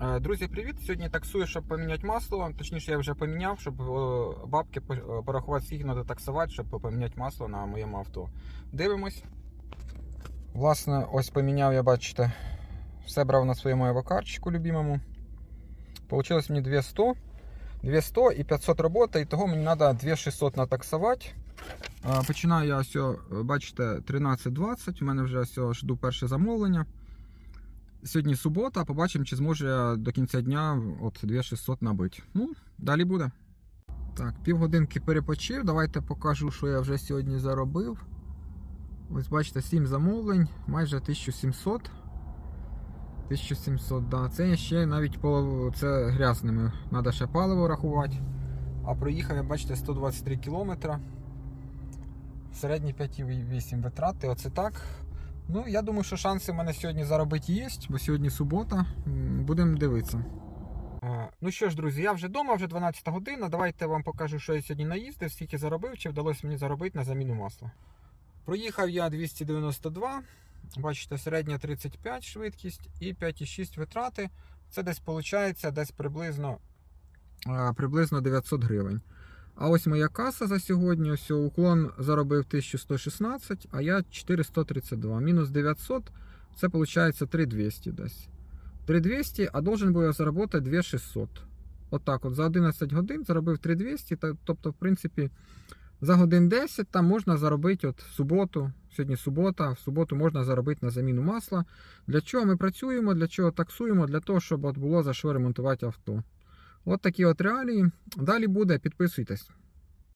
Е, Друзі, привіт! Сьогодні таксую, щоб поміняти масло. Точніше, я вже поміняв, щоб е, бабки е, порахувати, скільки треба таксувати, щоб поміняти масло на моєму авто. Дивимось. Власне, ось поміняв я, бачите, все брав на своєму авокарчику любимому. Получилось мені 200. 200 і 500 роботи, і того мені треба 2600 натаксувати. Починаю я ось, бачите, 13.20. У мене вже ось жду перше замовлення. Сьогодні субота, побачимо, чи зможу я до кінця дня от 2600 набити. Ну, далі буде. Так, півгодинки перепочив. Давайте покажу, що я вже сьогодні заробив. Ось бачите, 7 замовлень, майже 1700. 1700, да. Це ще навіть полов... це грязними. Треба ще паливо рахувати. А проїхав я, бачите, 123 кілометра. Середні 5,8 витрати. Оце так. Ну, я думаю, що шанси в мене сьогодні заробити є, бо сьогодні субота. Будемо дивитися. Ну що ж, друзі, я вже вдома, вже 12 година. Давайте вам покажу, що я сьогодні наїздив, скільки заробив, чи вдалося мені заробити на заміну масла. Проїхав я 292, бачите, середня 35 швидкість і 5,6 витрати. Це десь виходить десь приблизно, приблизно 900 гривень. А ось моя каса за сьогодні. Ось уклон заробив 1116, а я 432. Мінус 900, це виходить 3200 десь. 3200, а должен був я заробити 2600. Отак от, за 11 годин заробив 3200, та- тобто, в принципі, за годин 10 там можна заробити от в суботу. Сьогодні субота, в суботу можна заробити на заміну масла. Для чого ми працюємо, для чого таксуємо? Для того, щоб от було за що ремонтувати авто. От такі от реалії. Далі буде, підписуйтесь.